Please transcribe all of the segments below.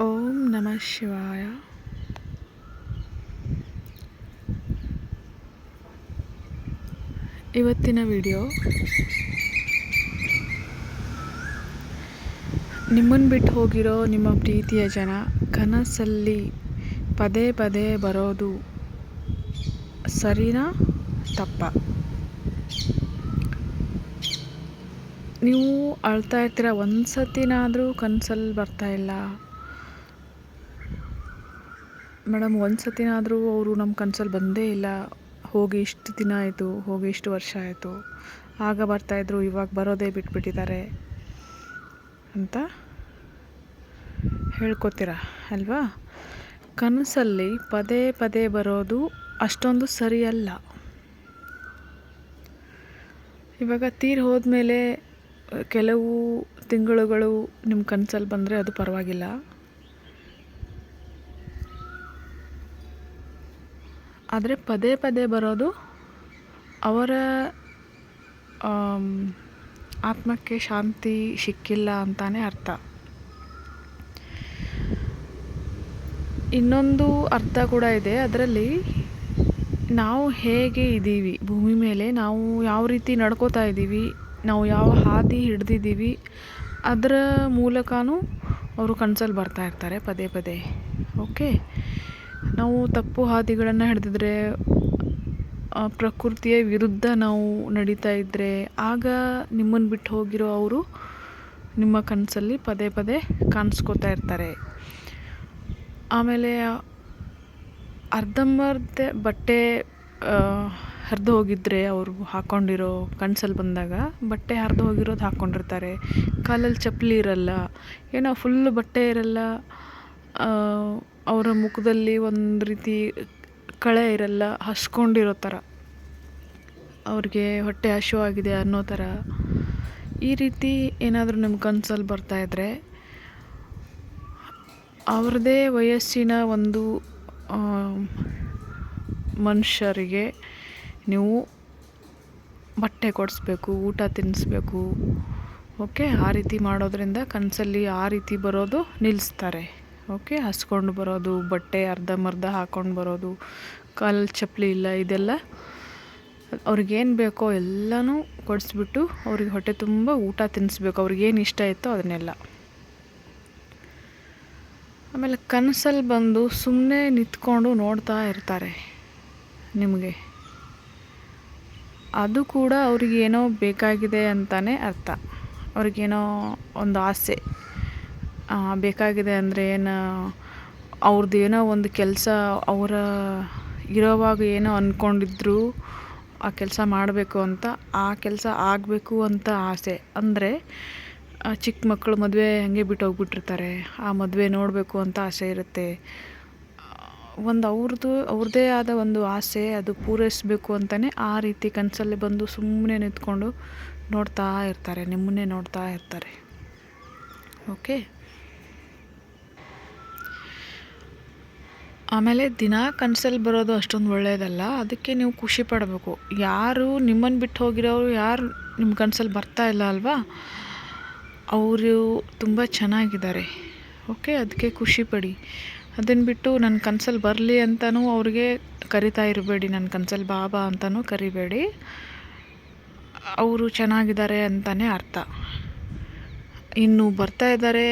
ಓಂ ನಮಃ ಶಿವಾಯ ಇವತ್ತಿನ ವಿಡಿಯೋ ನಿಮ್ಮನ್ನು ಬಿಟ್ಟು ಹೋಗಿರೋ ನಿಮ್ಮ ಪ್ರೀತಿಯ ಜನ ಕನಸಲ್ಲಿ ಪದೇ ಪದೇ ಬರೋದು ಸರಿನಾ ತಪ್ಪ ನೀವು ಅಳ್ತಾ ಇರ್ತೀರ ಒಂದು ಸತಿನಾದರೂ ಕನಸಲ್ಲಿ ಇಲ್ಲ ಮೇಡಮ್ ಒಂದು ಸತಿನಾದರೂ ಅವರು ನಮ್ಮ ಕನಸಲ್ಲಿ ಬಂದೇ ಇಲ್ಲ. ಹೋಗಿ ಇಷ್ಟು ದಿನ ಆಯಿತು, ಹೋಗಿ ಇಷ್ಟು ವರ್ಷ ಆಯಿತು. ಆಗ ಬರ್ತಾಯಿದ್ರು ಇವಾಗ ಬರೋದೇ ಬಿಟ್ಬಿಟ್ಟಿದ್ದಾರೆ ಅಂತ ಹೇಳ್ಕೊತೀರಾ ಅಲ್ವಾ? ಕನಸಲ್ಲಿ ಪದೇ ಪದೇ ಬರೋದು ಅಷ್ಟೊಂದು ಸರಿಯಲ್ಲ. ಇವಾಗ ತೀರ್ ಹೋದ್ಮೇಲೆ, ಕೆಲವು ತಿಂಗಳುಗಳು ನಿಮ್ಮ ಕನಸಲ್ಲಿ ಬಂದರೆ ಅದು ಪರವಾಗಿಲ್ಲ. ಆದರೆ ಪದೇ ಪದೇ ಬರೋದು ಅವರ ಆತ್ಮಕ್ಕೆ ಶಾಂತಿ ಸಿಕ್ಕಿಲ್ಲ ಅಂತಾನೆ ಅರ್ಥ. ಇನ್ನೊಂದು ಅರ್ಥ ಕೂಡ ಇದೆ. ಅದರಲ್ಲಿ ನಾವು ಹೇಗೆ ಇದ್ದೀವಿ ಭೂಮಿ ಮೇಲೆ ನಾವು ಯಾವ ರೀತಿ ನಡ್ಕೋತಾ ಇದ್ದೀವಿ ನಾವು ಯಾವ ಹಾದಿ ಹಿಡ್ದಿದ್ದೀವಿ ಅದರ ಮೂಲಕನೂ ಅವರು ಕನಸಲ್ಲಿ ಬರ್ತಾ ಇರ್ತಾರೆ ಪದೇ ಪದೇ. ಓಕೆ? ನಾವು ತಪ್ಪು ಹಾದಿಗಳನ್ನು ಹಿಡಿದಿದ್ರೆ ಪ್ರಕೃತಿಯ ವಿರುದ್ಧ ನಾವು ನಡೀತಾ ಇದ್ದರೆ ಆಗ ನಿಮ್ಮನ್ನು ಬಿಟ್ಟು ಹೋಗಿರೋ ಅವರು ನಿಮ್ಮ ಕನಸಲ್ಲಿ ಪದೇ ಪದೇ ಕಾಣಿಸ್ಕೋತಾ ಇರ್ತಾರೆ. ಆಮೇಲೆ, ಅರ್ಧಂಬರ್ಧ ಬಟ್ಟೆ ಹರಿದು ಹೋಗಿದ್ದರೆ ಅವರು ಹಾಕ್ಕೊಂಡಿರೋ ಕನಸಲ್ಲಿ ಬಂದಾಗ ಬಟ್ಟೆ ಹರಿದು ಹೋಗಿರೋದು ಹಾಕ್ಕೊಂಡಿರ್ತಾರೆ ಕಾಲಲ್ಲಿ ಚಪ್ಪಲಿ ಇರಲ್ಲ, ಏನೋ ಫುಲ್ ಬಟ್ಟೆ ಇರಲ್ಲ ಅವರ ಮುಖದಲ್ಲಿ ಒಂದು ರೀತಿ ಕಳೆ ಇರಲ್ಲ, ಹಸ್ಕೊಂಡಿರೋ ಥರ ಅವ್ರಿಗೆ ಹೊಟ್ಟೆ ಹಸಿವಾಗಿದೆ ಅನ್ನೋ ಥರ ಈ ರೀತಿ ಏನಾದರೂ ನಿಮ್ಮ ಕನಸಲ್ಲಿ ಬರ್ತಾಯಿದ್ರೆ ಅವ್ರದ್ದೇ ವಯಸ್ಸಿನ ಒಂದು ಮನುಷ್ಯರಿಗೆ ನೀವು ಬಟ್ಟೆ ಕೊಡಿಸ್ಬೇಕು, ಊಟ ತಿನ್ನಿಸ್ಬೇಕು ಓಕೆ? ಆ ರೀತಿ ಮಾಡೋದ್ರಿಂದ ಕನಸಲ್ಲಿ ಆ ರೀತಿ ಬರೋದು ನಿಲ್ಲಿಸ್ತಾರೆ ಓಕೆ, ಹಸ್ಕೊಂಡು ಬರೋದು, ಬಟ್ಟೆ ಅರ್ಧಂಬರ್ಧ ಹಾಕ್ಕೊಂಡು ಬರೋದು, ಕಾಲಲ್ಲಿ ಚಪ್ಪಲಿ ಇಲ್ಲ, ಇದೆಲ್ಲ ಅವ್ರಿಗೇನು ಬೇಕೋ ಎಲ್ಲನೂ ಕೊಡಿಸ್ಬಿಟ್ಟು ಅವ್ರಿಗೆ ಹೊಟ್ಟೆ ತುಂಬ ಊಟ ತಿನ್ನಿಸ್ಬೇಕು ಅವ್ರಿಗೇನು ಇಷ್ಟ ಇತ್ತೋ ಅದನ್ನೆಲ್ಲ. ಆಮೇಲೆ ಕನಸಲ್ಲಿ ಬಂದು ಸುಮ್ಮನೆ ನಿಂತ್ಕೊಂಡು ನೋಡ್ತಾ ಇರ್ತಾರೆ ನಿಮಗೆ. ಅದು ಕೂಡ ಅವ್ರಿಗೇನೋ ಬೇಕಾಗಿದೆ ಅಂತಲೇ ಅರ್ಥ. ಅವ್ರಿಗೇನೋ ಒಂದು ಆಸೆ. ಬೇಕಾಗಿದೆ ಅಂದರೆ ಏನು ಅವ್ರದ್ದು ಏನೋ ಒಂದು ಕೆಲಸ ಅವರ ಇರೋವಾಗ ಏನೋ ಅಂದ್ಕೊಂಡಿದ್ರು ಆ ಕೆಲಸ ಮಾಡಬೇಕು ಅಂತ, ಆ ಕೆಲಸ ಆಗಬೇಕು ಅಂತ ಆಸೆ. ಅಂದರೆ ಚಿಕ್ಕ ಮಕ್ಕಳು ಮದುವೆ ಹಾಗೆ ಬಿಟ್ಟು ಹೋಗ್ಬಿಟ್ಟಿರ್ತಾರೆ ಆ ಮದುವೆ ನೋಡಬೇಕು ಅಂತ ಆಸೆ ಇರುತ್ತೆ. ಒಂದು ಅವ್ರದ್ದು ಅವ್ರದ್ದೇ ಆದ ಒಂದು ಆಸೆ, ಅದು ಪೂರೈಸಬೇಕು ಅಂತಲೇ ಆ ರೀತಿ ಕನಸಲ್ಲಿ ಬಂದು ಸುಮ್ಮನೆ ನಿಂತ್ಕೊಂಡು ನೋಡ್ತಾ ಇರ್ತಾರೆ, ನಿಮ್ಮನ್ನೇ ನೋಡ್ತಾ ಇರ್ತಾರೆ. ಓಕೆ? ಆಮೇಲೆ ದಿನ ಕನಸಲ್ಲಿ ಬರೋದು ಅಷ್ಟೊಂದು ಒಳ್ಳೆಯದಲ್ಲ ಅದಕ್ಕೆ ನೀವು ಖುಷಿ ಪಡಬೇಕು. ಯಾರು ನಿಮ್ಮನ್ನು ಬಿಟ್ಟು ಹೋಗಿರೋರು ಯಾರು ನಿಮ್ಮ ಕನಸಲ್ಲಿ ಬರ್ತಾ ಇಲ್ಲ ಅಲ್ವಾ? ಅವರು ತುಂಬ ಚೆನ್ನಾಗಿದ್ದಾರೆ. ಓಕೆ, ಅದಕ್ಕೆ ಖುಷಿ ಪಡಿ. ಅದನ್ನು ಬಿಟ್ಟು ನನ್ನ ಕನಸಲ್ಲಿ ಬರಲಿ ಅಂತಲೂ ಅವ್ರಿಗೆ ಕರಿತಾ ಇರಬೇಡಿ ನನ್ನ ಕನ್ಸಲ್ಲಿ ಬಾಬಾ ಅಂತಲೂ ಕರಿಬೇಡಿ. ಅವರು ಚೆನ್ನಾಗಿದ್ದಾರೆ ಅಂತಲೇ ಅರ್ಥ. ಇನ್ನು ಬರ್ತಾ ಇದ್ದಾರೆ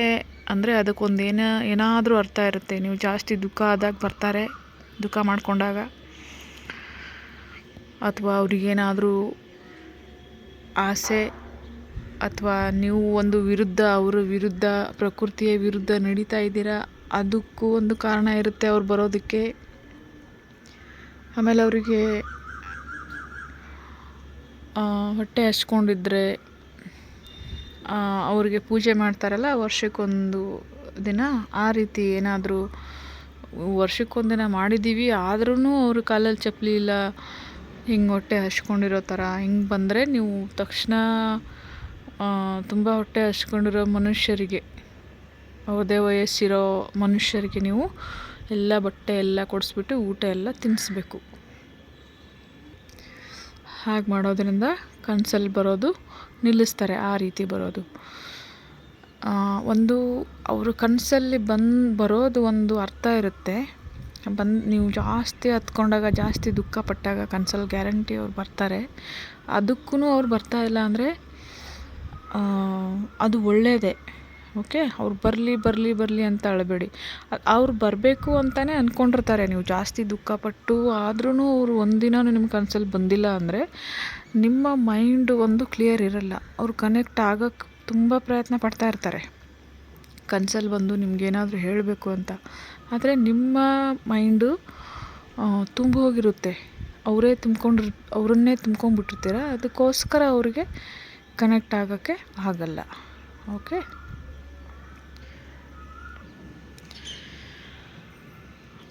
ಅಂದರೆ ಅದಕ್ಕೊಂದು ಏನ ಏನಾದರೂ ಅರ್ಥ ಇರುತ್ತೆ. ನೀವು ಜಾಸ್ತಿ ದುಃಖ ಆದಾಗ ಬರ್ತಾರೆ, ದುಃಖ ಮಾಡಿಕೊಂಡಾಗ. ಅಥವಾ ಅವ್ರಿಗೇನಾದರೂ ಆಸೆ ಅಥವಾ ನೀವು ಒಂದು ವಿರುದ್ಧ, ಅವರ ವಿರುದ್ಧ, ಪ್ರಕೃತಿಯ ವಿರುದ್ಧ ನಡೀತಾ ಇದ್ದೀರಾ, ಅದಕ್ಕೂ ಒಂದು ಕಾರಣ ಇರುತ್ತೆ ಅವ್ರು ಬರೋದಕ್ಕೆ. ಆಮೇಲೆ ಅವರಿಗೆ ಹೊಟ್ಟೆ ಹಚ್ಕೊಂಡಿದ್ರೆ ಅವ್ರಿಗೆ ಪೂಜೆ ಮಾಡ್ತಾರಲ್ಲ, ವರ್ಷಕ್ಕೊಂದು ದಿನ, ಆ ರೀತಿ ಏನಾದರೂ ವರ್ಷಕ್ಕೊಂದು ದಿನ ಮಾಡಿದ್ದೀವಿ ಆದ್ರೂ ಅವರು ಕಾಲಲ್ಲಿ ಚಪ್ಪಲಿ ಇಲ್ಲ, ಹಿಂಗೆ ಹೊಟ್ಟೆ ಹಚ್ಕೊಂಡಿರೋ ಥರ, ಹಿಂಗೆ ಬಂದರೆ ನೀವು ತಕ್ಷಣ ತುಂಬ ಹೊಟ್ಟೆ ಹಚ್ಕೊಂಡಿರೋ ಮನುಷ್ಯರಿಗೆ, ಅವ್ರದೇ ವಯಸ್ಸಿರೋ ಮನುಷ್ಯರಿಗೆ ನೀವು ಎಲ್ಲ ಬಟ್ಟೆ ಎಲ್ಲ ಕೊಡಿಸ್ಬಿಟ್ಟು ಊಟ ಎಲ್ಲ ತಿನ್ನಿಸ್ಬೇಕು ಹಾಗೆ ಮಾಡೋದ್ರಿಂದ ಕನಸಲ್ಲಿ ಬರೋದು ನಿಲ್ಲಿಸ್ತಾರೆ ಆ ರೀತಿ ಬರೋದು. ಒಂದು ಅವರು ಕನಸಲ್ಲಿ ಬಂದು ಬರೋದು ಒಂದು ಅರ್ಥ ಇರುತ್ತೆ. ಬಂದು ನೀವು ಜಾಸ್ತಿ ಹತ್ಕೊಂಡಾಗ, ಜಾಸ್ತಿ ದುಃಖ ಪಟ್ಟಾಗ ಕನಸಲ್ಲಿ ಗ್ಯಾರಂಟಿ ಅವ್ರು ಬರ್ತಾರೆ. ಅದಕ್ಕೂ ಅವ್ರು ಬರ್ತಾ ಇಲ್ಲ ಅಂದರೆ ಅದು ಒಳ್ಳೆಯದೇ ಓಕೆ? ಅವ್ರು ಬರಲಿ ಬರಲಿ ಬರಲಿ ಅಂತ ಅಳಬೇಡಿ. ಅವ್ರು ಬರಬೇಕು ಅಂತಲೇ ಅಂದ್ಕೊಂಡಿರ್ತಾರೆ ನೀವು ಜಾಸ್ತಿ ದುಃಖಪಟ್ಟು ಆದ್ರೂ ಅವರು ಒಂದಿನೂ ನಿಮ್ಮ ಕನಸಲ್ಲಿ ಬಂದಿಲ್ಲ ಅಂದರೆ ನಿಮ್ಮ ಮೈಂಡು ಒಂದು ಕ್ಲಿಯರ್ ಇರಲ್ಲ. ಅವ್ರು ಕನೆಕ್ಟ್ ಆಗೋಕ್ಕೆ ತುಂಬ ಪ್ರಯತ್ನ ಪಡ್ತಾ ಇರ್ತಾರೆ. ಕನಸಲ್ಲಿ ಬಂದು ನಿಮಗೇನಾದರೂ ಹೇಳಬೇಕು ಅಂತ. ಆದರೆ ನಿಮ್ಮ ಮೈಂಡು ತುಂಬಿ ಹೋಗಿರುತ್ತೆ. ಅವರೇ ತುಂಬ್ಕೊಂಡಿರ್, ಅವರನ್ನೇ ತುಂಬ್ಕೊಂಡ್ಬಿಟ್ಟಿರ್ತೀರ? ಅದಕ್ಕೋಸ್ಕರ ಅವರಿಗೆ ಕನೆಕ್ಟ್ ಆಗೋಕ್ಕೆ ಆಗಲ್ಲ. ಓಕೆ?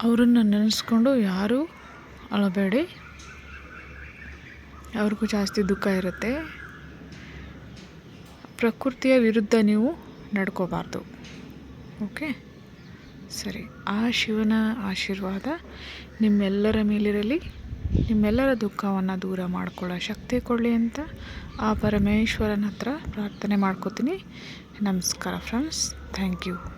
ಅವರನ್ನು ನೆನೆಸ್ಕೊಂಡು ಯಾರೂ ಅಳಬೇಡಿ. ಅವ್ರಿಗೂ ಜಾಸ್ತಿ ದುಃಖ ಇರುತ್ತೆ. ಪ್ರಕೃತಿಯ ವಿರುದ್ಧ ನೀವು ನಡ್ಕೋಬಾರ್ದು. ಓಕೆ? ಸರಿ. ಆ ಶಿವನ ಆಶೀರ್ವಾದ ನಿಮ್ಮೆಲ್ಲರ ಮೇಲಿರಲಿ. ನಿಮ್ಮೆಲ್ಲರ ದುಃಖವನ್ನು ದೂರ ಮಾಡ್ಕೊಳ್ಳೋ ಶಕ್ತಿ ಕೊಡಲಿ ಅಂತ ಆ ಪರಮೇಶ್ವರನ ಹತ್ರ ಪ್ರಾರ್ಥನೆ ಮಾಡ್ಕೋತೀನಿ. ನಮಸ್ಕಾರ ಫ್ರೆಂಡ್ಸ್. Thank you.